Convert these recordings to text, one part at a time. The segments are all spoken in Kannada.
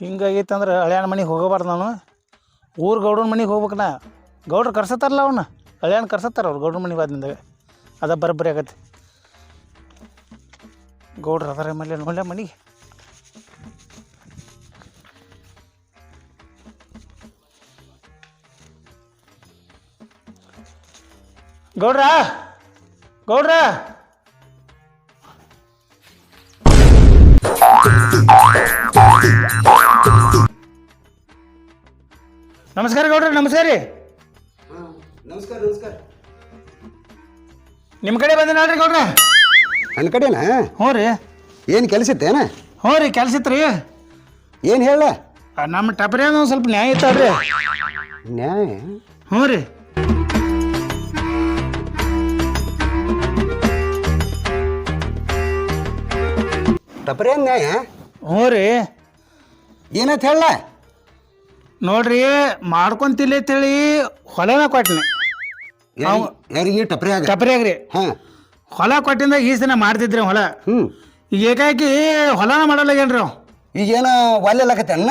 ಹಿಂಗಾಗೈತೆ ಅಂದ್ರೆ ಹಳ್ಯಾಣ ಮನೆಗೆ ಹೋಗಬಾರ್ದು ನಾನು. ಊರು ಗೌಡನ ಮನೆಗೆ ಹೋಗ್ಬೇಕು ನಾ. ಗೌಡ್ರು ಕರ್ಸತ್ತಾರಲ್ಲ ಅವನ್ನ ಹಳ್ಯಾಣ ಕರ್ಸತ್ತಾರ ಅವ್ರು ಗೌಡ್ರ ಮನೆಗೆ ಬಾದ್ನಿಂದಾಗ ಅದ ಬರೋಬ್ಬರಿ ಆಗತ್ತೆ. ಗೌಡ್ರು ಅದಾರ ಮನೆ ನೋಡ್ಲ ಮನೆಗೆ. ಗೌಡ್ರ ಗೌಡ್ರ. ನಮಸ್ಕಾರ ಗೌಡ್ರ ನಮಸ್ಕಾರ ರೀ. ನಮಸ್ಕಾರ ನಮಸ್ಕಾರ. ನಿಮ್ಮ ಕಡೆ ಬಂದೆ ನೋಡ್ರಿ ಗೌಡ್ರ? ನನ್ನ ಕಡೆನಾ? ಹ್ಞೂ ರೀ. ಏನು ಕೆಲಸ ಇತ್ತೇನ ಹ್ಞೂ ರೀ ಕೆಲ್ಸ ಇತ್ತು ರೀ. ಏನು ಹೇಳ? ನಮ್ಮ ಟಪರ್ಯಾಗ ಒಂದು ಸ್ವಲ್ಪ ನ್ಯಾಯ ಇತ್ತಲ್ರಿ ನ್ಯಾಯ? ಹ್ಞೂ ರೀ. ಟಪರಿ ನ್ಯಾಯ? ಹ್ಞೂ ರೀ. ಏನಂತ ಹೇಳ? ನೋಡ್ರಿ ಮಾಡ್ಕೊಂತಿಲ್ಲ ತಿಳಿ ಹೊಲನ ಕೊಟ್ಟಿನಿ ಯಾರಿಗೆ? ಆಗಿ ಟಪರಿಯಾಗ? ಹಾಂ. ಹೊಲ ಕೊಟ್ಟಿಂದ ಈ ದಿನ ಮಾಡ್ತಿದ್ರಿ ಹೊಲ. ಹ್ಞೂ ಈಗ ಏಕಾಕಿ ಹೊಲನ ಮಾಡಲ್ಲಾಗೇನ್ರಿ ಅವ್? ಈಗೇನ ಅಲ್ಲ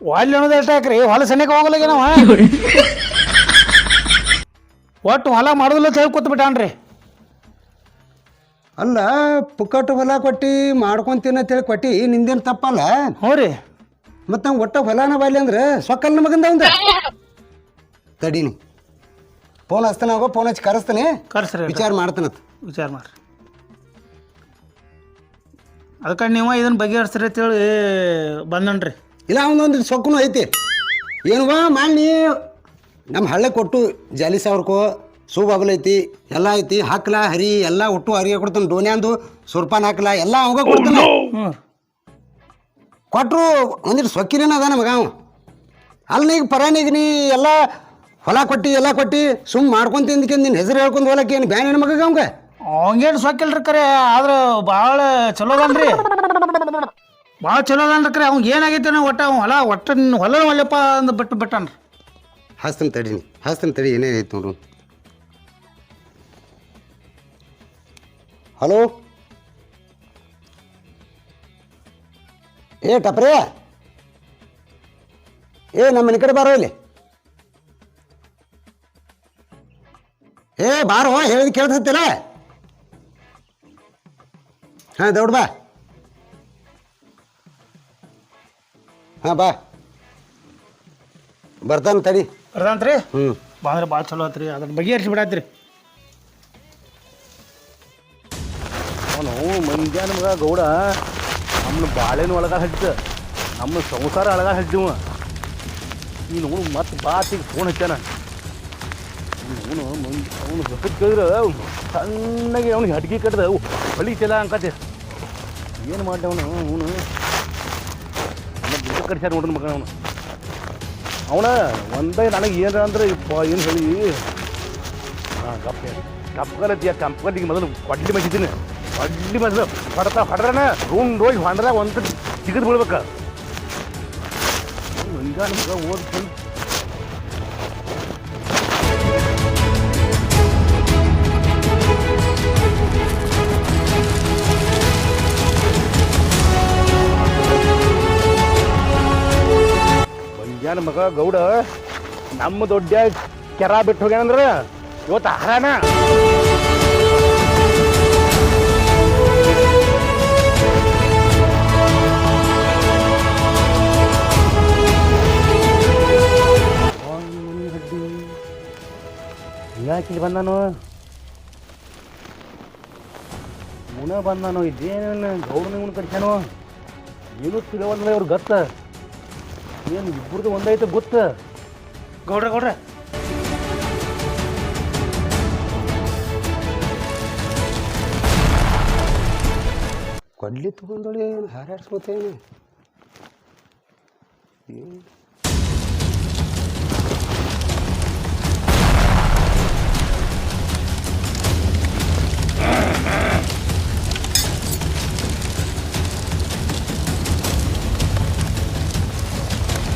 ವಾಲ್ಯ ಅನ್ನೋದು ಎಷ್ಟು ಹಾಕ್ರಿ ಹೊಲ ಹೋಗಲ್ಲ ಏನವ ಒಟ್ಟು ಹೊಲ ಮಾಡೋದಿಲ್ಲ ಅಂತ ಕೂತ್ಬಿಟ್ಟಾನ್ರಿ. ಕೂತ್ ಬಿಟ್ಟಾನ್ರಿ ಅಲ್ಲ ಪುಕ್ಕಟ್ಟು ಹೊಲ ಕೊಟ್ಟು ಮಾಡ್ಕೊಂತೀನಿ ಅಂತೇಳಿ ಕೊಟ್ಟಿ ನಿಂದೇನು ತಪ್ಪಲ್ಲ? ಹ್ಞೂ ರೀ. ಮತ್ತು ನಾವು ಒಟ್ಟ ಹೊಲಾನ ಬಾಲ್ಯ ಅಂದ್ರೆ ಸ್ವಕ್ಕಲ್ ಮಗಂದ ಒಂದು ತಡೀನಿ. ಫೋನ್ ಹಚ್ತಾನೆ ಹೋಗೋ ಫೋನ್ ಹಚ್ಚಿ ಕರೆಸ್ತಾನೆ. ಕರ್ಸ್ರಿ ವಿಚಾರ ಮಾಡ್ತಾನತ್ ವಿಚಾರ ಮಾಡ್ರಿ. ಅದಕ್ಕೆ ನೀವು ಇದನ್ನ ಬಗೆಹರಿಸ್ರಿ ಅಂತೇಳಿ ಬಂದನ್ರಿ. ಇಲ್ಲ ಅವನೊಂದು ಸೊಕ್ಕನು ಐತಿ. ಏನು ಬಾ ಮಾಡಿ ನಮ್ಮ ಹಳ್ಳೆ ಕೊಟ್ಟು ಜಾಲಿ ಸಾವಿರಕ್ಕೋ ಸೂಬಾಬಲ್ ಐತಿ ಎಲ್ಲ ಐತಿ. ಹಾಕ್ಲಾ ಹರಿ ಎಲ್ಲ ಒಟ್ಟು ಹರಿಗೆ ಕೊಡ್ತಾನೆ. ಡೋನ್ಯಾಂದು ಸುರ್ಪಾನ್ ಹಾಕ್ಲಾ ಎಲ್ಲ ಅವಾಗ ಕೊಡ್ತಾನೆ. ಹ್ಞೂ ಕೊಟ್ಟರು ಒಂದಿಟ್ಟು ಸೊಕ್ಕಿರೇನ ಅದಾನ ಮಗ ಅವ. ಅಲ್ಲಿ ಈಗ ಪರಾಣಿಗೆ ನೀ ಎಲ್ಲ ಹೊಲ ಕೊಟ್ಟು ಎಲ್ಲ ಕೊಟ್ಟು ಸುಮ್ ಮಾಡ್ಕೊಂತ ತಿಂದಕ್ಕೆ ನಿನ್ನ ಹೆಸರು ಹೇಳ್ಕೊಂಡು ಹೊಲಕ್ಕೆ ಏನು ಬ್ಯಾನ್ ಮಗ ಅವಂಗೆ? ಅವಂಗೇನು ಸೊಕ್ಕಿಲ್ರಿ ಕರೆ ಆದ್ರೆ ಭಾಳ ಚಲೋ ಅದನ್ರಿ ಭಾಳ ಚಲೋ ಅದನ್ರಿ ಕರೆ ಅವ್ಗೆ ಏನಾಗೈತೆ ನಾವು ಒಟ್ಟ ಅವ್ನು ಹೊಲ ಒಟ್ಟ ನಿನ್ನ ಹೊಲ ಒಳ್ಳೆಪ್ಪ ಅಂದ್ ಬಿಟ್ಟು ಬಿಟ್ಟನ್ರಿ. ಹಾಸ್ತನ ತಡೀನಿ ಹಾಸ್ತನ ತಡಿ ಏನೇ ಐತೆ ನೋಡು ಹಲೋ? ಏ ಟಪ್ರೇ. ಏ ನಮ್ಮ ಮನೆ ಕಡೆ ಬಾರೋ ಇಲ್ಲಿ. ಏ ಬಾರೋ ಹೇಳಿದ ಕೇಳ್ತಿಲ್ಲ ಹಾಂ ದೌಡ್ ಬಾ. ಹಾಂ ಬಾ. ಬರ್ತಾನೆ ತಡಿ. ರೀ ಹ್ಞೂ ಬಂದ್ರೆ ಭಾಳ ಚಲೋ ಆತ್ರಿ. ಅದನ್ನ ಬಗೆಹರಿಸಿ ಬಿಡಾತ್ರಿ. ಅವನು ಮಂದ್ಯಾನ ಮಗ ಗೌಡ. ನಮ್ಮನ್ನ ಬಾಳೆನ ಒಳಗ ಹಚ್ಚ ನಮ್ಮ ಸಂಸಾರ ಅಳಗ ಹಚ್ಚಿವ ನೀನು ನೋಡು ಮತ್ತೆ ಬಾತಿಗೆ ಫೋನ್ ಹಚ್ಚಾನ. ಅವನು ಅವನು ಹೊಸಕ್ಕೆ ಕೇಳಿದ್ರೆ ಸಣ್ಣಗೆ ಅವ್ನಿಗೆ ಹಡ್ಗಿ ಕಟ್ಟದ ಹೊಳಿ ಚಲ ಅಂಕತೆ. ಏನು ಮಾಡಿದೆ ಅವನು? ಅವನು ದುಡ್ಡು ಕಟ್ಸ್ಯಾರ ನೋಡ್ರಿ ಮಗನ ಅವನು. ಅವನ ಒಂದೇ ನನಗೆ ಏನು ಅಂದ್ರೆ ಏನು ಹೇಳಿ? ಹಾಂ ಗಪ್ಪ ಕಪ್ಕಲತ್ತೀಯ ಕಂಪ್ಕಲಿಗೆ ಮೊದಲು ಕೊಡ್ಲಿ ಮಚ್ಚಿದ್ದೀನಿ ಕೊಡ್ಲಿ ಮೊದಲು ಹೊಡ್ತಾ, ಹೊಡ್ರನ? ರೂಮ್ ಹೋಗಿ ಹೊಂಡ್ರ ಒಂದು ಸಿಗದ್ ಬೀಳ್ಬೇಕ. ಮುಂಜಾನೆ ನಮ್ಗೆ ಓದ್ ಬಂಜಾನ ಮಗ ಗೌಡ? ನಮ್ಮ ದೊಡ್ಡ ಕೆರ ಬಿಟ್ಟು ಹೋಗ್ಯಾನಂದ್ರ? ಇವತ್ತು ಆಹಾರನ? ಯಾಕೆ ಬಂದಾನು? ಮುನ ಬಂದಾನು, ಇದೇನೇನು ಗೌಡನ ಇವನು ಕಟ್ಸ್ಯಾನು? ಏನು ತಿಳಿವಲ್ಲ ಇವ್ರು ಗತ್ತ? ಏನು ಇಬ್ಬರದು ಒಂದೈತೆ ಗೊತ್ತ? ಗೌಡ್ರ ಗೌಡ್ರ. ಕೊಡ್ಲಿ ತಗೊಂಡೋಳಿ ಹಾರಾಡ್ಸ್ಕೊತೇನೆ?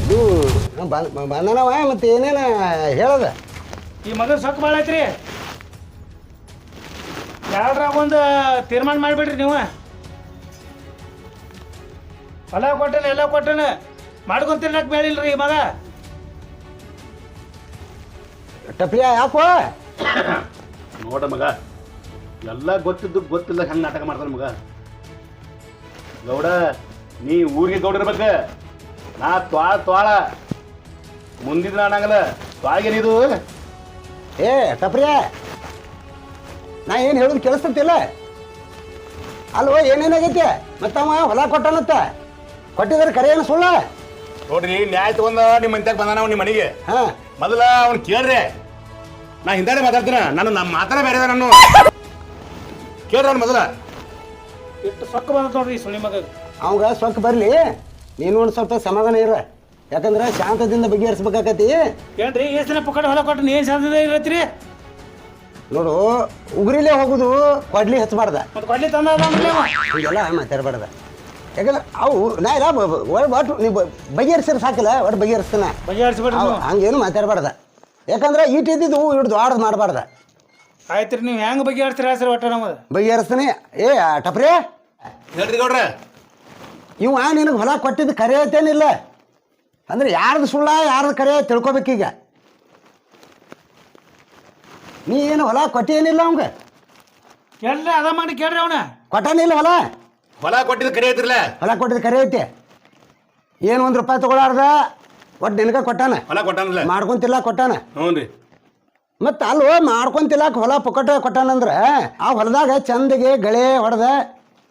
ಇದು ಬಂದನವ ಮತ್ತೆ ಏನೇನ ಹೇಳದ? ಈ ಮಗ ಸೊಕ್ಕ ಭಾಳ ಯಾರ ಒಂದು ತೀರ್ಮಾನ ಮಾಡಿಬಿಡ್ರಿ ನೀವು. ಹೊಲ ಕೊಟ್ಟನ ಎಲ್ಲ ಕೊಟ್ಟನ. ತಿನ್ನಕ್ ಬೇಳಿಲ್ರಿ ಮಗ. ಟಪ್ರಿಯಾ ಯಾಕೋ? ನೋಡ ಮಗ ಎಲ್ಲ ಗೊತ್ತಿದ್ದು ಗೊತ್ತಿಲ್ಲ ಹೆಂಗೆ ನಾಟಕ ಮಾಡ್ತಾನೆ ಮಗ. ಗೌಡ ನೀ ಊರಿಗೆ ಗೌಡ ಇರ್ಬೇಕ. ನಾ ತ್ವಾಳ ತ್ವಾಳ. ಮುಂದಿನ ತ್ವಾಳಿಗೆ ಇದು? ಏ ಟಪ್ರಿಯ ನಾ ಏನು ಹೇಳೋದು ಕೇಳಿಸ್ತಿಲ್ಲ ಅಲ್ವೋ ಏನೇನಾಗೈತೆ? ಮತ್ತವ ಹೊಲ ಕೊಟ್ಟಾನತ್ತ ಕೊಟ್ಟಿದ್ರೆ ಕರೆ ಏನು ಸುಳ್ಳ? ನೋಡ್ರಿ ನ್ಯಾಯ ತಗೊಂಡ ನಿಮ್ಮ ಮಂತ್ಯಾಗ ಬಂದಾನ ಅವ್ನ ನಿಮ್ಮ ಮನೆಗೆ. ಹಾ. ಮೊದಲ ಅವ್ನು ಕೇಳ್ರಿ. ನಾ ಹಿಂದಾಡೆ ಮಾತಾಡ್ತೀನ. ನಾನು ನಮ್ಮ ಮಾತಾಡ ಬೇರೆ ನಾನು. ಕೇಳ್ರಿ ಅವ್ನು ಮೊದಲ. ಎಷ್ಟು ಸೊಕ್ಕ ಬಂದ ನೋಡ್ರಿ ಈ ಸುಳಿ ಮಗ ಅವಾಗ ಸೊಕ್ಕ ಬರಲಿ. ನೀನು ಒಂದು ಸ್ವಲ್ಪ ಸಮಾಧಾನ ಇರ. ಯಾಕಂದ್ರೆ ಶಾಂತದಿಂದ ಬಗೆಹರಿಸ್ಬೇಕಾಕತಿ ಏನ್ರಿ ಎಷ್ಟು ದಿನ ಪುಕ್ಕಡ ಹೊಲ ಕೊಟ್ಟು ಏನ್ ಸಾಧ್ಯ ಇರತ್ರಿ ನೋಡು ಉಗುರಿಲೇ ಹೋಗುದು ಕೊಡ್ಲಿ ಹಚ್ಚಬಾರ್ದ. ಮತ್ತೆ ಕೊಡ್ಲಿ ತಂದ ಅವ. ಹೀಗೆಲ್ಲ ಮಾತಾಡಬಾರ್ದ. ಯಾಕಂದ್ರೆ ಅವು ನಾ ಇಲ್ಲ ಒಟ್ಟು ನೀವು ಬಗೆಹರಿಸಿದ್ರೆ ಸಾಕಿಲ್ಲ ಒಟ್ಟು ಬಗೆಹರಿಸ್ತಾನೆ ಬಗೆಹರಿಸ್ಬಿಡ್ರಿ ಅವ್ ನೀವು. ಹಂಗೇನು ಮಾತಾಡಬಾರ್ದ. ಯಾಕಂದ್ರೆ ಈಟ್ ಇದ್ದಿದ್ದು ಹಿಡ್ದು ಆಡ್ದು ಮಾಡಬಾರ್ದ. ರೀ ನೀವು ಹೆಂಗ್ ಬಗೆಹರಿಸ್ತೀರ ಸರ್ ಒಟ್ಟ ನಮ್ಮದು ಬಗೆಹರಿಸ್ತಾನೆ. ಏ ಟಪ್ರೇ. ಹೇಳ್ರಿ ಗೌಡ್ರೆ. ಇವ ನಿನಗೆ ಹೊಲ ಕೊಟ್ಟಿದ್ದು ಕರೆ ಐತೇನಿಲ್ಲ. ಅಂದ್ರೆ ಯಾರ್ದು ಸುಳ್ಳ ಯಾರ್ದು ಕರೆ ತಿಳ್ಕೊಬೇಕೀಗ ನೀ ಏನು ಹೊಲ ಕೊಟ್ಟೇನಿಲ್ಲ ಅವಂಗ? ಕೇಳ್ರಿ ಅದ ಮಾಡಿ ಕೇಳ್ರಿ ಅವನ. ಕೊಟ್ಟನಿಲ್ಲ ಹೊಲ? ಹೊಲ ಕೊಟ್ಟಿದ್ದು ಕರೆ ಐತಿರ್ಲ ಹೊಲ ಕೊಟ್ಟಿದ್ದು ಕರೆ ಐತಿ. ಏನು ಒಂದು ರೂಪಾಯಿ ತಗೊಳಾರ್ದ ಒಟ್ಟು ನಿನಗೆ ಕೊಟ್ಟಾನ. ಹೊಲ ಕೊಟ್ಟಾನಲ್ಲ? ಮಾಡ್ಕೊಂತಿಲ್ಲ ಕೊಟ್ಟಾನ. ಹ್ಞೂ ರೀ. ಮತ್ತು ಅಲ್ವ ಮಾಡ್ಕೊಂತಿಲ್ಲಕ ಹೊಲ ಪುಕ್ಕಟ ಕೊಟ್ಟಾನಂದ್ರೆ ಆ ಹೊಲದಾಗ ಚಂದಗೆ ಗಳೆ ಹೊಡೆದ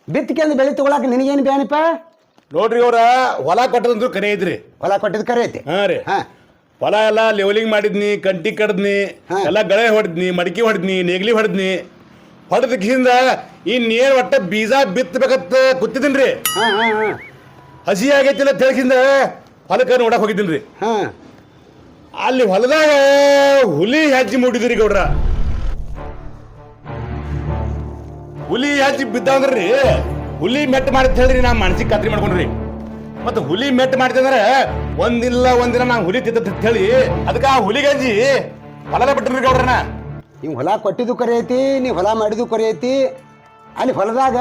ಬಿತ್ತಿಕೆಂದು ಬೆಳೆ ತಗೊಳಕ ನಿನಗೇನು ಬ್ಯಾನಿಪ್ಪ? ನೋಡ್ರಿ ಅವ್ರ ಹೊಲ ಕೊಟ್ಟದಂದ್ರು ಕರೆ ಐತ್ರಿ. ಹೊಲ ಕೊಟ್ಟಿದ್ದು ಕರೆ ಐತಿ. ಹಾಂ ರೀ. ಹಾಂ. ಹೊಲ ಎಲ್ಲ ಲೆವೆಲಿಂಗ್ ಮಾಡಿದ್ನಿ ಕಂಟಿ ಕಡ್ದ್ನಿ. ಎಲ್ಲ ಗಳೆ ಹೊಡೆದ್ನಿ ಮಡಕಿ ಹೊಡೆದ್ನಿ ನೇಗ್ಲಿ ಹೊಡೆದ್ನಿ. ಹೊಡೆದಕ್ಕಿಂದ ಇನ್ನೇನು ಒಟ್ಟ ಬೀಜ ಬಿತ್ತಬೇಕಂತ ಕೂತಿದ್ದೀನಿ ರೀ ಹಸಿ ಆಗೈತಿಲ್ಲ ತಿಳಿಸಿಂದ ಹೊಲಕ್ಕೆ ನೋಡಕ್ ಹೋಗಿದ್ದೀನಿ ರೀ ಹಾಂ. ಅಲ್ಲಿ ಹೊಲದಾಗ ಹುಲಿ ಹೆಜ್ಜಿ ಮೂಡಿದ್ರಿ ಗೌಡ್ರ. ಹುಲಿ ಹೆಜ್ಜೆ ಬಿದ್ದಾವಂದ್ರಿ ಹುಲಿ ಮೆಟ್ ಮಾಡಿತ್ ಹೇಳ್ರಿ ನಾ ಮನಸ್ಸಿಗೆ ಖಾತ್ರಿ ಮಾಡ್ಕೊಂಡ್ರಿ. ಮತ್ತೆ ಹುಲಿ ಮೆಟ್ ಮಾಡ್ತಂದ್ರೆ ಒಂದಿಲ್ಲ ಒಂದಿನ ನಾ ಹುಲಿ ತಿದ್ದ ಹೇಳಿ ಅದಕ್ಕೆ ಆ ಹುಲಿ ಗಂಜಿ ಹೊಲದ ಬಿಟ್ಟ್ರಿ ಗೌಡ್ರನ. ನೀವು ಹೊಲ ಕೊಟ್ಟಿದ್ದು ಕರೆ ಐತಿ ನೀವು ಹೊಲ ಮಾಡಿದ್ದು ಕರೆ ಐತಿ ಅಲ್ಲಿ ಹೊಲದಾಗ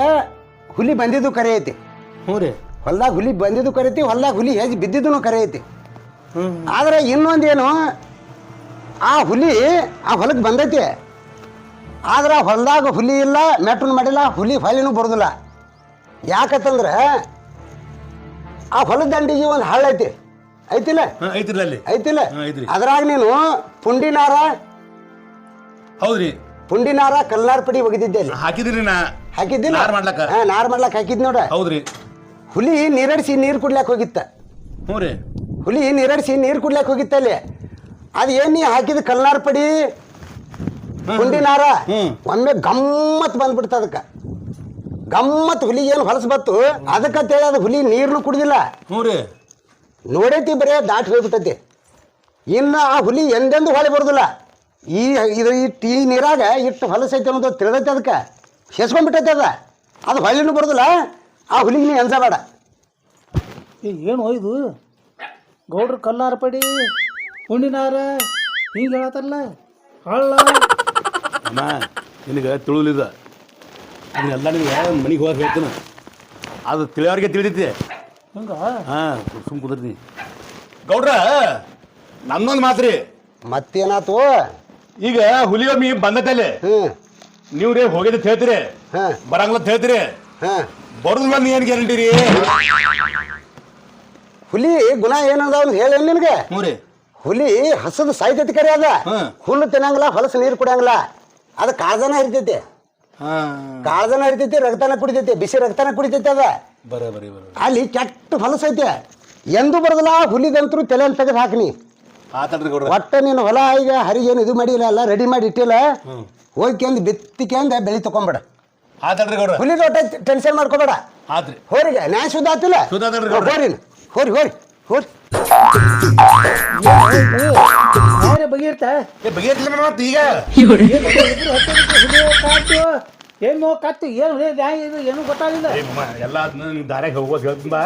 ಹುಲಿ ಬಂದಿದ್ದು ಕರೆ ಐತಿ ಹ್ಞೂ ರೀ. ಹೊಲದಾಗ ಹುಲಿ ಬಂದಿದ್ದು ಕರೆ ಐತಿ ಹೊಲದಾಗ ಹುಲಿ ಹೆಜ್ಜೆ ಬಿದ್ದಿದ್ದು ಕರೆ ಐತಿ ಆದ್ರೆ ಇನ್ನೊಂದೇನು ಆ ಹುಲಿ ಆ ಹೊಲಕ್ಕೆ ಬಂದೈತಿ. ಆದ್ರೆ ಹೊಲದಾಗ ಹುಲಿ ಇಲ್ಲ ಮೆಟ್ಟನ್ ಮಾಡಿಲ್ಲ ಹುಲಿ ಹೊಲಿನೂ ಬರೋದಿಲ್ಲ. ಯಾಕತ್ತಂದ್ರೆ ಆ ಹೊಲದ ದಂಡಿಗೆ ಒಂದು ಹಳ್ಳ ಐತಿ ಐತಿಲ್ಲ ಐತಿಲ್ಲ ಅಲ್ಲಿ. ಐತಿಲ್ಲ? ಅದ್ರಾಗ ನೀನು ಪುಂಡಿನಾರ ಹೌದ್ರಿ. ಪುಂಡಿನಾರ ಕಲ್ಲಾರ್ ಪಡಿ ಒಗಿದಿದ್ದೆ ಅಲ್ಲಿ ಹಾಕಿದ್ರಿ ನಾ. ಹಾಕಿದ್ದಿಲ್ಲ? ನಾರ್ ಮಾಡ್ಲಕ್ಕ? ಹಾ ನಾರ್ ಮಾಡ್ಲಕ್ ಹಾಕಿದ್ ನೋಡ. ಹೌದ್ರಿ. ಹುಲಿ ನೀರಡಿಸಿ ನೀರು ಕುಡ್ಲಾಕ್ ಹೋಗಿತ್ತ. ಹ್ಞೂ ರೀ. ಹುಲಿ ನೀರಡಿಸಿ ನೀರು ಕುಡ್ಲಾಕ್ ಹೋಗಿತ್ತ ಅಲ್ಲಿ. ಅದು ಏನ್ ನೀ ಹಾಕಿದ ಕಲ್ಲಾರ್ ಪಡಿ? ಪುಂಡಿನಾರ? ಹ್ಮ್. ಒಮ್ಮೆ ಗಮ್ಮತ್ ಬಂದ್ಬಿಡ್ತ ಅದಕ್ಕೆ. ಗಮ್ಮತ್ ಹುಲಿ ಏನು ಹೊಲಸ್ ಬತ್ತು? ಅದಕ್ಕಂತೇಳಿ ಅದು ಹುಲಿ ನೀರ್ನು ಕುಡ್ದಿಲ್ಲ. ಹ್ಞೂ ರೀ. ನೋಡೈತಿ ಬರೇ ದಾಟಿ ಹೋಗ್ಬಿಟ್ಟೈತಿ. ಇನ್ನು ಆ ಹುಲಿ ಎಂದೆಂದು ಹೊಳೆ ಬರೋದಿಲ್ಲ. ಈ ಇದು ಈ ಟೀ ನೀರಾಗ ಇಟ್ಟು ಹೊಲಸೈತೆ ಅನ್ನೋದು ತಿಳಿದೈತೆ ಅದಕ್ಕೆ. ಹೆಸ್ಕೊಂಡ್ಬಿಟ್ಟೈತೆ ಅದ. ಅದು ಹೊಳ್ಳಿನೂ ಬರೋದಿಲ್ಲ. ಆ ಹುಲಿಗೆ ನೀ ಅನ್ಸಬೇಡ. ಏ, ಏನು ಇದು? ಗೌಡ್ರ ಕಲ್ಲಾರ ಪಡಿ ಹುಣ್ಣಿನಾರ ಹಿಂಗೆ ಹೇಳತ್ತಲ್ಲ ಹಳ್ಳ. ಅಮ್ಮ ನಿನಗೆ ತಿಳಿದ ಅದನ್ನೆಲ್ಲ ನಿನಗೆ ಮನೆಗೆ ಹೋಗಿ ಹೇಳ್ತೀನಿ. ಅದು ತಿಳಿಯೋರಿಗೆ ತಿಳಿದೈತಿ ಹಂಗ? ಹಾಂ ಸುಮ್ ಕುದರ್ತೀನಿ ಗೌಡ್ರ ನನ್ನೊಂದು ಮಾತ್ರಿ. ಮತ್ತೇನಾತು? ಈಗ ಹುಲಿಯೊಮ್ಮಿ ನೀವು ರೀ ಹೋಗಿದ್ದು ಹೇಳ್ತೀರಿ. ಬರಂಗಿಲ್ಲ ಅಂತ ಹೇಳ್ತೀರಿ. ಹಾಂ. ಬರೋದು ಬಂದು ಏನು ಗ್ಯಾರಂಟಿ ರೀ? ಹುಲಿ ಗುಣ ಏನದ ಅಂತ ಹೇಳಿ ನಿನಗೆ? ಹ್ಞೂ ಹುಲಿ ಹಸದು ಸಾಯ್ತೈತಿ ಕರೆ ಅದ. ಹುಲ್ಲು ತಿನ್ನಂಗಿಲ್ಲ ಹೊಲಸು ನೀರು ಕುಡಿಯಂಗಿಲ್ಲ. ಅದು ಕಾಳ್ದನ ಹರಿತೈತಿ. ಹಾಂ. ಕಾಳ್ದನ ಹರಿತೈತಿ ರಕ್ತನ ಕುಡಿತೈತಿ ಬಿಸಿ ರಕ್ತನ ಕುಡಿತೈತಿ ಅದ. ಬರ ಬರೀ ಬರ ಅಲ್ಲಿ ಕೆಟ್ಟ ಹೊಲಸೈತೆ ಎಂದು ಬರೋದಿಲ್ಲ ಹುಲಿದಂತರೂ ತಲೆಯಲ್ಲಿ ತೆಗೆದು ಹಾಕಿನಿ. ಆತಡ್ರಿ ಗೌಡ್ರ ಒಟ್ಟ ನೀನು ಹೊಲ ಈಗ ಹರಿಗೇನು ಇದು ಮಾಡಿಲ್ಲ ಅಲ್ಲ ರೆಡಿ ಮಾಡಿ ಇಟ್ಟಿಲ್ಲ ಹೋಗ್ಕೆಂದು ಬಿತ್ತಿಕೊಂಡ ಬೆಳಿ ತಕೊಂಬೇಡ. ಆತಡ್ರಿ ಗೌಡ್ರ ಹುಲಿ ತೋಟ ಟೆನ್ಷನ್ ಮಾಡ್ಕೋಬೇಡ. ಆತ್ರಿ. ಹೋರಿಗೆ ನ್ಯಾಯ ಶುದ್ಧ ಆತಿಲ್ಲ? ಗೌಡ್ರ. ಹೋರಿ ಹೋರಿ ಹೋರಿ ಹೋರಿ. ಯಾರೇ ಬಗೆಯಿರ್ತಾ ಏ ಬಗೆಹರಿಸಿಲ್ಲ ಮತ್ತೆ ಈಗ. ಏನು ಕತ್ತು ಏನು ನ್ಯಾಯ ಇದು ಏನು ಗೊತ್ತಾಗಿಲ್ಲ ಏ ಮಮ್ಮ, ಎಲ್ಲ ನೀವು ದಾರ್ಯಾಗ ಹೋಗೋದು ಹೇಳ್ತೀನಿ ಬಾ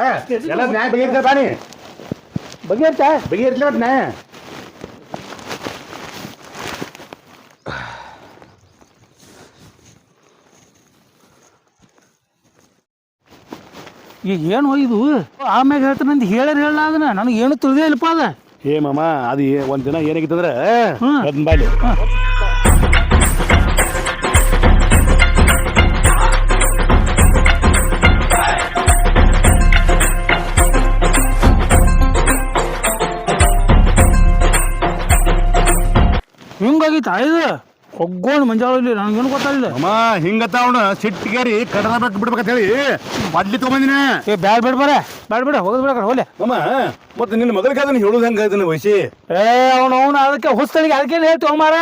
ಎಲ್ಲ ನ್ಯಾಯ ಬಗೆಹರಿಸ ಬಾನಿ ಬಗೆಯಿರ್ತಾ ಬಗೆಹರಿಸಲಿ ಮತ್ತೆ ನ್ಯಾಯ. ಈಗ ಏನು ಇದು? ಆಮ್ಯಾಗ ಹೇಳ್ತಾನೆ ಅಂತ ಹೇಳ ಹೇಳ ಅದನ್ನ? ನನಗೆ ಏನು ತಿಳಿದೇ ಇಲ್ಲಪ್ಪ ಅದ. ಏ ಮಾಮ ಅದು ಒಂದ್ ದಿನ ಏನಾಗಿತ್ತಂದ್ರೆ. ಅದನ್ನ ಬಾಯ್ಲಿ. ಇದು ಒಗ್ಗೋಣ ಮಂಜಾಳಿ ನನಗೇನು ಗೊತ್ತಾಗಿಲ್ಲ ಅಮ್ಮ ಹಿಂಗತ್ತ ಅವನು ಸಿಟ್ಟಿಗೇರಿ ಕಡದ ಬಿಟ್ಟು ಬಿಡ್ಬೇಕಂತ ಹೇಳಿ ಮಡ್ಲಿ ತಗೊಂಬಂದಿನ. ಏ ಬ್ಯಾಡ್ ಬೇಡ ಬರ ಬ್ಯಾಡ್ ಬಿಡ ಹೋಗೋದು ಬೇಡ ಹೋಲೆ ಅಮ್ಮ ಮತ್ತೆ ನಿನ್ನ ಮಗಳ ಅದನ್ನ ಹೇಳುದು ಹೆಂಗ ಇದನ್ನ ವಯಸ್ಸಿ? ಏ ಅವನು ಅವನು ಅದಕ್ಕೆ ಹುಸ್ತಳಿಗೆ ಅದಕ್ಕೇನು ಹೇಳ್ತೀವಿ ಮಾರ?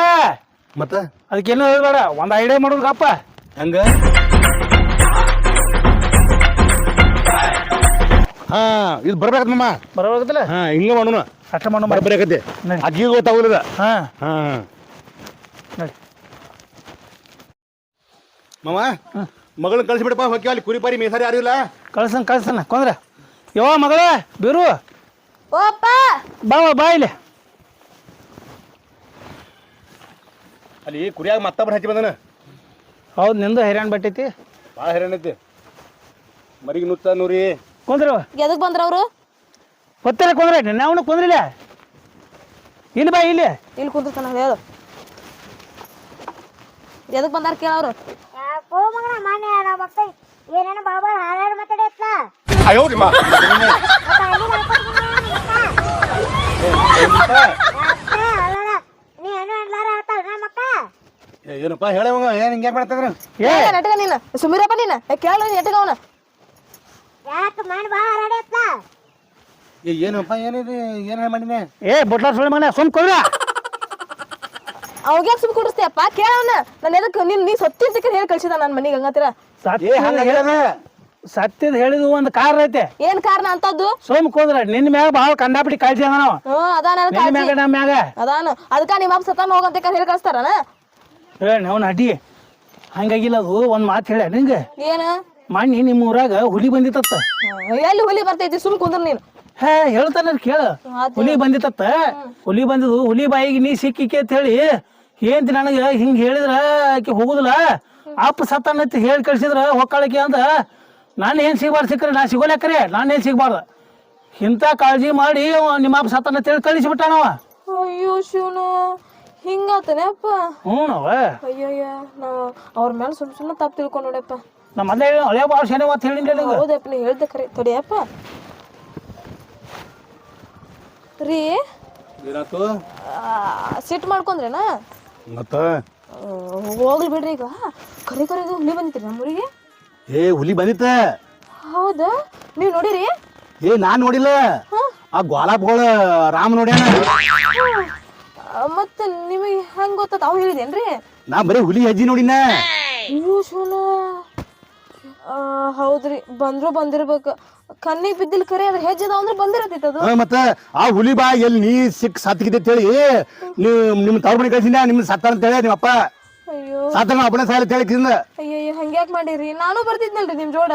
ಮತ್ತ? ಅದಕ್ಕೇನು ಹೇಳ್ಬೇಡ ಒಂದು ಐಡಿಯಾ ಮಾಡೋದು ಅಪ್ಪ ಹಂಗ? ಹಾ ಇದು ಬರ್ಬೇಕತ್ ಅಮ್ಮ ಬರೋದಿಲ್ಲ ಹಾ ಹಿಂಗ ಮಾಡೋಣ ಅಷ್ಟ ಮಾಡೋಣ ಬರ್ಬೇಕತ್ತೆ ಅಗ್ಗಿ ಅಕ್ಕಿಗೆ ಗೊತ್ತಾಗುದಿಲ್ಲ. ಹಾ. ಹಾ. ನಡಿ. ಮಾವ ಮಗಳನ್ನ ಕಳ್ಸಿಬಿಡಪ್ಪ ಹೊಕ್ಕಿ ಅಲ್ಲಿ ಕುರಿ ಪಾರಿ ಮೇಸಾರಿ ಯಾರು ಇಲ್ಲ? ಕಳ್ಸನ್ ಕಳ್ಸನ ಕೊಂದ್ರ. ಯವ್ವ ಮಗಳೇ ಬೀರು. ಓಪ್ಪ. ಬಾವ ಬಾ ಇಲ್ಲಿ. ಅಲ್ಲಿ ಕುರಿಯಾಗ ಮತ್ತೊಬ್ಬರು ಹಚ್ಚಿ ಬಂದನ? ಹೌದು ನಿಂದು ಹೈರಾಣ್ ಬಟ್ಟೈತಿ. ಭಾಳ ಹೈರಾಣ ಐತಿ. ಮರಿಗೆ ನುತ್ತ ನೂರಿ. ಕೊಂದ್ರ. ಎದಕ್ ಬಂದ್ರ ಅವರು? ಹೊತ್ತಲ್ಲ ಕುಂದ್ರೆ ನಾವು ಕುಂದ್ರಿಲ್ಲ. ಇಲ್ಲಿ ಬಾ ಇಲ್ಲಿ. ಇಲ್ಲಿ ಕುಂತಿರ್ತಾನ ಹೇಳು. ಎದಕ್ ಬಂದಾರ ಕೇಳವ್ರು ಯಾಕೋ ಮಗನ ಮಾನ್ಯ ನಮ್ಮ ಅಕ್ಕ ಏನೇನೋ ಬಾಬಾ ಹಾರಾಡ್ ಮಾತಾಡತ್ಲ ನೀ ಏನು ಅನ್ಲಾರ ಹೇಳ್ತಾಳ ನಮ್ಮ ಅಕ್ಕ ಏ, ಏನಪ್ಪ ಹೇಳವಂಗ ಏನ್ ಹಿಂಗೆ ಮಾಡ್ತಿದ್ರ? ಏ ಏ ನೆಟ್ಟಗ ನೀನು ಸುಮಿರಪ್ಪ ನೀನು ಏ ಕೇಳ ನೆಟ್ಟಗ ಅವನ. ಯಾಕೆ ಮಾಡಿ ಬಾ ಹಾರಾಡತ್ಲ ಏ ಏನಪ್ಪ ಏನಿದೆ ಏನ್ ಮಾಡಿದೆ ಏ ಬೊಟ್ಲಾರ್ ಸುಳ್ಳು ಮನೆ ಸುಮ್ ಕುಂದ್ರ. ಅವಾಗ ಸುಮ್ ಕುಡಿಸ್ತೀಯಪ್ಪ ಕೇಳವನ ನಾನು ಎದಕ್ಕೆ ನೀನ್ ನೀ ಸತ್ಯ ಸಿಕ್ಕ ಹೇಳಿ ಕಳ್ಸಿದ ನನ್ನ ಮನೆಗೆ ಹಂಗತ್ತಿರ ಏ ಹಂಗ ಹೇಳದ ಸತ್ಯದ ಹೇಳಿದ ಒಂದು ಕಾರಣ ಐತೆ. ಏನ್ ಕಾರಣ ಅಂತದ್ದು? ಸುಮ್ ಕುಂದ್ರ ನಿನ್ನ ಮ್ಯಾಗ ಭಾಳ ಕಂಡಾಪಟ್ಟಿ ಕಾಳಜಿ ಅದ ನಾವು. ಹ್ಮ್ ಅದ ನನ್ನ ನಿನ್ನ ಮ್ಯಾಗ ನಮ್ಮ ಮ್ಯಾಗ. ಅದಾನು. ಅದಕ್ಕ ನಿಮ್ಮ ಅಪ್ಪ ಸತಾನ ಹೋಗಂತ ಹೇಳಿ ಕಳಿಸ್ತಾರನ? ಏ ನಾವು ಅಡಿ ಹಂಗಾಗಿಲ್ಲ ಅದು. ಒಂದು ಮಾತು ಹೇಳ ನಿಂಗೆ. ಏನು? ಮಣ್ಣಿ ನಿಮ್ಮ ಊರಾಗ ಹುಲಿ ಬಂದಿತ್ತತ್ತ. ಹ್ಮ್, ಎಲ್ಲಿ ಹುಲಿ ಬರ್ತೈತಿ ಸುಮ್ ಕುಂದ್ರ ನೀನು. ಹೇ ಹೇಳ್ತಾನ ಕೇಳ. ಆತ್ ಹುಲಿ ಬಂದಿತ್ತತ್ತ. ಹುಲಿ ಬಂದಿದ್ದು ಹುಲಿ ಬಾಯಿಗೆ ನೀ ಸಿಕ್ಕಿಕೆ ಅಂತ ಹೇಳಿ ಏಂತಿ ನನಗೆ ಹಿಂಗ್ ಹೇಳಿದ್ರ ಆಕೆ ಹೋಗುದಿಲ್ಲ. ಅಪ್ಪ ಸತ್ತನತ್ ಹೇಳಿ ಕಳ್ಸಿದ್ರ ಹೊಕ್ಕಾಳಕಿ ಅಂತ ನಾನು ಏನು ಸಿಗಬಾರ್ದು ಸಿಕ್ಕರೆ? ನಾ ಸಿಗೋಲ್ಯಾಕ್ರೆ ನಾನು ಏನು ಸಿಗಬಾರ್ದು? ಇಂಥ ಕಾಳಜಿ ಮಾಡಿ ನಿಮ್ಮ ಅಪ್ಪ ಸತ್ತನ ಹೇಳಿ ಕಳಿಸಿಬಿಟ್ಟಾನವ ಅಯ್ಯೋ ಶಿವನ ಹಿಂಗಾತನೆ ಅಪ್ಪ? ಹ್ಞೂ ಅವ ಅಯ್ಯಯ್ಯ ನಾ ಅವ್ರ ಮೇಲೆ ಸುಮ್ ಸುಮ್ಮನೆ ತಪ್ಪು ತಿಳ್ಕೊಂಡು ನೋಡಪ್ಪ. ನಮ್ಮ ಮೊದಲೇ ಹಳೆ ಭಾಳ ಶನಿ ಮಾತು ಹೇಳಿದ್ದೆ ನಿನಗೆ ಹೌದಪ್ಪ ನೀ ಹೇಳ್ದೆ ಖರೆ. ತಡಿಯಪ್ಪ ರೀ ಸಿಟ್ಟು ಸಿಟ್ ಮಾಡ್ಕೊಂಡ್ರೇನಾ? ಮತ್ತ? ಹೋಗ್ಲಿ ಬಿಡ್ರಿ ಈಗ. ಕರಿ ಕರೆದು ಹುಲಿ ಬಂದಿತ್ರಿ ನಮ್ಮೂರಿಗೆ ಏ ಹುಲಿ ಬಂದಿತ್ತ? ಹೌದಾ? ನೀವು ನೋಡಿರಿ? ಏ ನಾನ್ ನೋಡಿಲ್ಲ. ಆ ಗ್ವಾಲಾಪ್ಗಳ ರಾಮ್ ನೋಡ್ಯಾನ. ಮತ್ತೆ ನಿಮಗೆ ಹೆಂಗ್ ಗೊತ್ತ ಅವ್ ಹೇಳಿದೇನ್ರಿ? ನಾ ಬರೀ ಹುಲಿ ಹೆಜ್ಜಿ ನೋಡಿನ ಶಿವನ ಆ, ಹೌದ್ರಿ. ಬಂದ್ರು ಬಂದಿರ್ಬೇಕು. ಕಣ್ಣಿಗೆ ಬಿದ್ದಿಲ್ ಕರೆ ಅದ್ರ ಹೆಜ್ಜೆ ಅದಾವ ಅಂದ್ರೆ ಬಂದಿರತೈತಿ ಅದು. ಹಾ, ಮತ್ತ ಆ ಹುಲಿ ಬಾ ಎಲ್ಲಿ ನೀ ಸಿಕ್ ಸತ್ತಿಗಿದೆ ಹೇಳಿ ನೀವು ನಿಮ್ಮ ತವ್ರ ಮನೆ ಕಳ್ಸಿನ ನಿಮ್ ಸತ್ತ ಅಂತ ಹೇಳಿ ನಿಮ್ಮಪ್ಪ. ಅಯ್ಯೋ. ಸತ್ತ ಅಪ್ಪನೇ ಸಾಲ ಅಂತ ಹೇಳಿ ಕಿಂದ ಅಯ್ಯಯ್ಯ ಹಂಗ್ಯಾಕ್ ಮಾಡಿರಿ? ನಾನು ಬರ್ತಿದ್ನಲ್ರಿ ನಿಮ್ ಜೋಡ.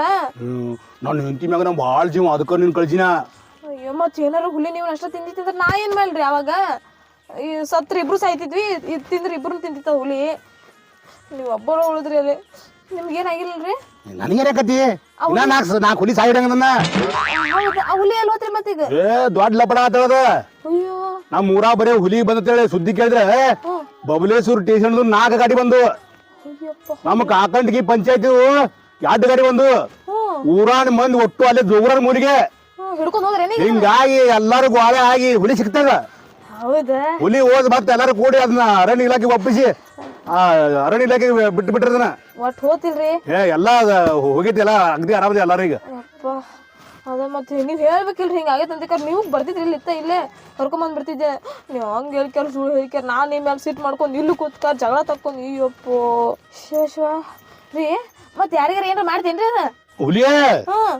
ನಾನು ಹೆಂಡತಿ ಮ್ಯಾಗ ನಾ ಭಾಳ ಜೀವ ಅದಕ್ಕ ನಿನ್ ಕಳ್ಸಿನ. ಅಯ್ಯೋ ಮತ್ ಏನಾರು ಹುಲಿ ನೀವು ಅಷ್ಟ ತಿಂದಿತ್ತಿದ್ರ ನಾ ಏನ್ ಮಾಡ್ರಿ ಅವಾಗ? ಈ ಸತ್ರ ಇಬ್ರು ಸಾಯ್ತಿದ್ವಿ ಇದ್ ತಿಂದ್ರ ಇಬ್ರು ತಿಂತಿತ್ತ ಹುಲಿ. ನೀವ್ ಒಬ್ಬರು ಉಳಿದ್ರಿ ಅಲ್ಲಿ. ಹುಲಿ ಸಾಯಿಡಂಗದನ್ನ ಹೌದು ಮತ್ತೀಗ ಏ ದೊಡ್ಡ ಲಪಡ ಆತದ ಅಯ್ಯೋ. ನಮ್ಮ ಊರಾಗ ಬರೀ ಹುಲಿ ಬಂದೇಳಿ ಸುದ್ದಿ ಕೇಳಿದ್ರೆ ಬಬಲೇಶ್ವರ ಸ್ಟೇಷನ್ ನಾಲ್ಕು ಗಾಡಿ ಬಂದು. ಅಯ್ಯಪ್ಪ. ನಮ್ಮ ಕಾಕಂಡಿಗೆ ಪಂಚಾಯತಿ ಎರಡು ಗಾಡಿ ಬಂದು. ಹ್ಮ್. ಊರಾನ ಮಂದಿ ಒಟ್ಟು ಅಲ್ಲೇ ಜೋಗುರಾನ ಮೂಲಿಗೆ. ಹ್ಮ್ ಹಿಡ್ಕೊಂಡ್ ಹೋದ್ರೇನಿ ಹಿಂಗಾಗಿ ಎಲ್ಲಾರು ಗೋಳೆ ಆಗಿ ಹುಲಿ ಸಿಕ್ತಾಗ ಹೌದಾ? ಹುಲಿ ಹೋದ್ ಮತ್ತೆ ಎಲ್ಲಾರು ಕೂಡಿ ಅದನ್ನ ಅರಣ್ಯ ಇಲಾಖೆ ಒಪ್ಪಿಸಿ ಆ ಅರಣ್ಯ ಇಲಾಖೆ ಬಿಟ್ಟು ಬಿಟ್ಟಿರ್ತಾನ ಒಟ್ ಹೋತಿಲ್ರಿ? ಏ ಎಲ್ಲ ಹೋಗೈತಿ ಎಲ್ಲ ಅಗದಿ ಆರಾಮದ ಎಲ್ಲಾರು ಈಗ. ಅಪ್ಪ ಅದ ಮತ್ತೆ ನೀವ್ ಹೇಳ್ಬೇಕಿಲ್ರಿ ಹಿಂಗ ಆಗೈತೆ ಅಂತ ನೀವು ಬರ್ತಿದ್ರಿ ಇಲ್ಲಿ ಇತ್ತ ಇಲ್ಲೇ ಕರ್ಕೊಂಬಂದ್ ಬರ್ತಿದ್ದೆ ನೀವು ಹಂಗ ಹೇಳ್ಕ್ಯಾರ ಸುಳ್ಳು ಹೇಳ್ಕ್ಯಾರ ನಾನ್ ನಿಮ್ಮ ಮೇಲೆ ಸಿಟ್ ಮಾಡ್ಕೊಂಡು ಇಲ್ಲೂ ಕೂತ್ಕ ಜಗಳ ತಕ್ಕೊಂಡು ಅಯ್ಯಪ್ಪೋ ಶೇಷ ರೀ ಮತ್ತೆ ಯಾರಿಗಾರ ಏನಾರ ಮಾಡ್ತೇನ್ರಿ ಅದ? ಹುಲಿಯೇ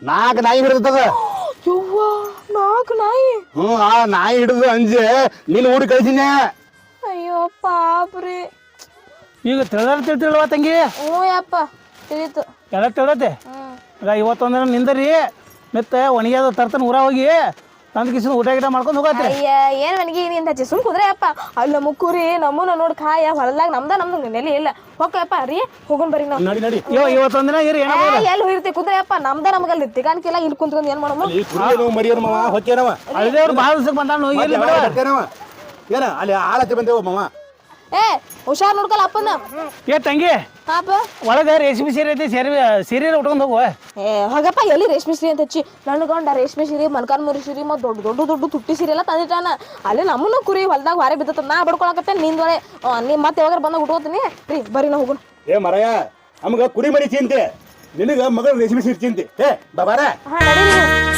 ನಾಲ್ಕು ನಾಯಿ ಹಿಡಿದದ ಯವ್ವ ನಾಲ್ಕು ನಾಯಿ? ಹ್ಮ್ ಆ ನಾಯಿ ಹಿಡಿದು ಅಂಜೆ ನೀನು ಊರಿಗೆ ಕಳಿಸಿನ ಅಯ್ಯೋ ಪಾಪ್ರಿ. ಈಗ ತಿಳಿದಾರ ತಿಳ್ತಿಲ್ವ ತಂಗಿ? ಹ್ಞೂ ಯಪ್ಪ ತಿಳಿತು. ಎಲ್ಲ ತಿಳ್ದತೆ ಈಗ ಇವತ್ತೊಂದಿನ ನಿಂದರಿ ಮತ್ತೆ ಒಣಗ್ಯಾದ ತರ್ತನ ಊರ ಹೋಗಿ ತಂದ ಕಿಸಿನ ಊಟ ಗಿಟ ಮಾಡ್ಕೊಂಡು ಹೋಗತ್ತೆ ಅಯ್ಯ ಏನ್ ನನಗೆ ನಿಂದ ಹಚ್ಚಿ? ಸುಮ್ ಕುದ್ರೆ ಅಪ್ಪ ಅಲ್ಲಿ ನಮ್ಮ ಕುರಿ ನಮ್ಮನ್ನ ನೋಡ್ ಕಾಯ ಹೊಲದಾಗ ನಮ್ದ ನಮ್ದು ನೆಲೆ ಇಲ್ಲ. ಹೋಗಪ್ಪ ರೀ ಹೋಗೋಣ ಬರ್ರಿ ನಾವು. ನಡಿ ನಡಿ. ಯೋ ಇವತ್ತೊಂದಿನ ಇರಿ ಏನ ಎಲ್ಲಿ ಹೋಗಿರ್ತಿ ಕುದ್ರೆ ಅಪ್ಪ ನಮ್ದ ನಮಗಲ್ಲಿ ತಿಗಾಣಿಕೆಲ್ಲ ಇಲ್ಲಿ ಕುಂತ್ಕೊಂಡ್ ಏನ್ ಕುರಿಯೇನು ಮರಿಯೋನು ಮಾವ ಹೊಕ್ಕೇನವ? ಭಾಳ ದಿವಸಕ್ಕೆ ಬಂದಾನು ಇಲ್ಲಿ ಬಿಡು ಹೊಕ್ಕೇನವ? ಏನ ಅಲ್ಲಿ ಆಳತ್ತೆ ಬಂದೇವ ಮಾವ? ಏ ಹುಷಾರ್ ನೋಡ್ಕಲ್ಲ ಅಪ್ಪನ ಏ ತಂಗಿ. ಪಾಪ. ಒಳಗ ರೇಷ್ಮೆ ಸೀರೆ ಐತಿ ಸೀರೆ ಸೀರೆ ಉಟ್ಕೊಂಡು ಹೋಗುವ ಏ ಹೋಗಪ್ಪ ಎಲ್ಲಿ ರೇಷ್ಮೆ ಸೀರೆ ಅಂತ ಹಚ್ಚಿ. ನನ್ನ ಗಂಡ ರೇಷ್ಮೆ ಸೀರೆ ಮಲ್ಕಾನ್ ಮುರಿ ಸೀರೆ ಮತ್ತೆ ದೊಡ್ಡ ದೊಡ್ಡ ದೊಡ್ಡ ತುಟ್ಟಿ ಸೀರೆ ಎಲ್ಲ ತಂದಿಟ್ಟಾನ. ಅಲ್ಲಿ ನಮ್ಮನ್ನು ಕುರಿ ಹೊಲದಾಗ ಹೊರ ಬಿದ್ದತ್ತ ನಾ ಬಡ್ಕೊಳಕತ್ತೆ ನಿಂದೊಳೆ ನೀ ಮತ್ತೆ ಯಾವಾಗ ಬಂದಾಗ ಉಟ್ಕೋತೀನಿ. ರೀ ಬರೀ ನಾ ಹೋಗೋಣ. ಏ ಮರಯ ನಮ್ಗ ಕುರಿ ಮರಿ ಚಿಂತೆ ನಿನಗ ಮಗಳ ರೇಷ್ಮೆ ಸೀರೆ ಚಿಂತೆ ಏ ಬಾಬಾರ ನೀವು.